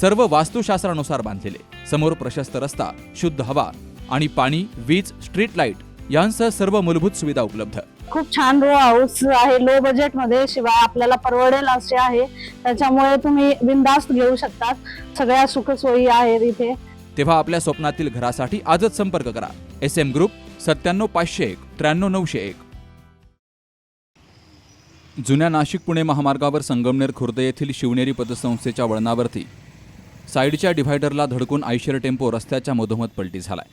सर्व वास्तुशास्त्रानुसार बांधलेले. समोर प्रशस्त रस्ता शुद्ध हवा आणि पाणी वीज स्ट्रीट लाइट यांसह सर्व मूलभूत सुविधा उपलब्ध. खूप छान रो हाऊस आहे. लो बजेटमध्ये शिवाय आपल्याला परवडेल असे आहे. त्याच्यामुळे तुम्ही बिंदास्त घेऊ शकतात. सगळ्या सुखसोयी आहेत इथे. तेव्हा आपल्या स्वप्नातील घरासाठी आजच संपर्क करा. एस एम ग्रुप सत्त्याण्णव पाचशे एक त्र्याण्णव नऊशे एक. जुन्या नाशिक पुणे महामार्गावर संगमनेर खुर्द येथील शिवनेरी पतसंस्थेच्या वळणावरती साईडच्या डिव्हायडरला धडकून आयशर टेम्पो रस्त्याच्या मधोमध पलटी झालाय.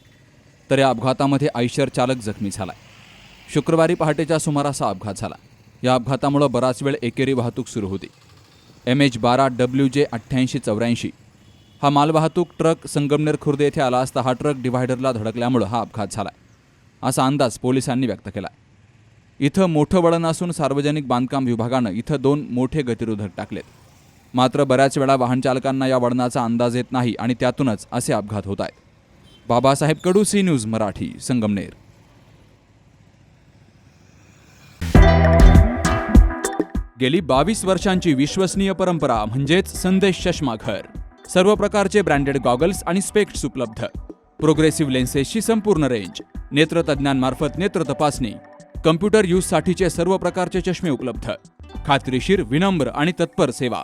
तर या अपघातामध्ये आयशर चालक जखमी झालाय. शुक्रवारी पहाटेच्या सुमारास हा अपघात झाला. या अपघातामुळे बराच वेळ एकेरी वाहतूक सुरू होती. एम एच बारा डब्ल्यू जे अठ्ठ्याऐंशी चौऱ्याऐंशी. हा मालवाहतूक ट्रक संगमनेर खुर्द येथे आला असता हा ट्रक डिव्हायडरला धडकल्यामुळं हा अपघात झाला असा अंदाज पोलिसांनी व्यक्त केला इथं मोठं वळण असून सार्वजनिक बांधकाम विभागानं इथं दोन मोठे गतिरोधक टाकलेत. मात्र बऱ्याच वेळा वाहन चालकांना या वळणाचा अंदाज येत नाही आणि त्यातूनच असे अपघात होत आहेत. Babasaheb Kadu C news Marathi Sangamner. गेली बावीस वर्षांची विश्वसनीय परंपरा म्हणजेच संदेश चष्मा घर. सर्व प्रकारचे ब्रँडेड गॉगल्स आणि स्पेक्ट्स उपलब्ध. प्रोग्रेसिव्ह लेन्सेसची संपूर्ण रेंज नेत्रतज्ञांमार्फत नेत्र तपासणी कम्प्युटर यूजसाठीचे सर्व प्रकारचे चष्मे उपलब्ध. खात्रीशीर विनम्र आणि तत्पर सेवा.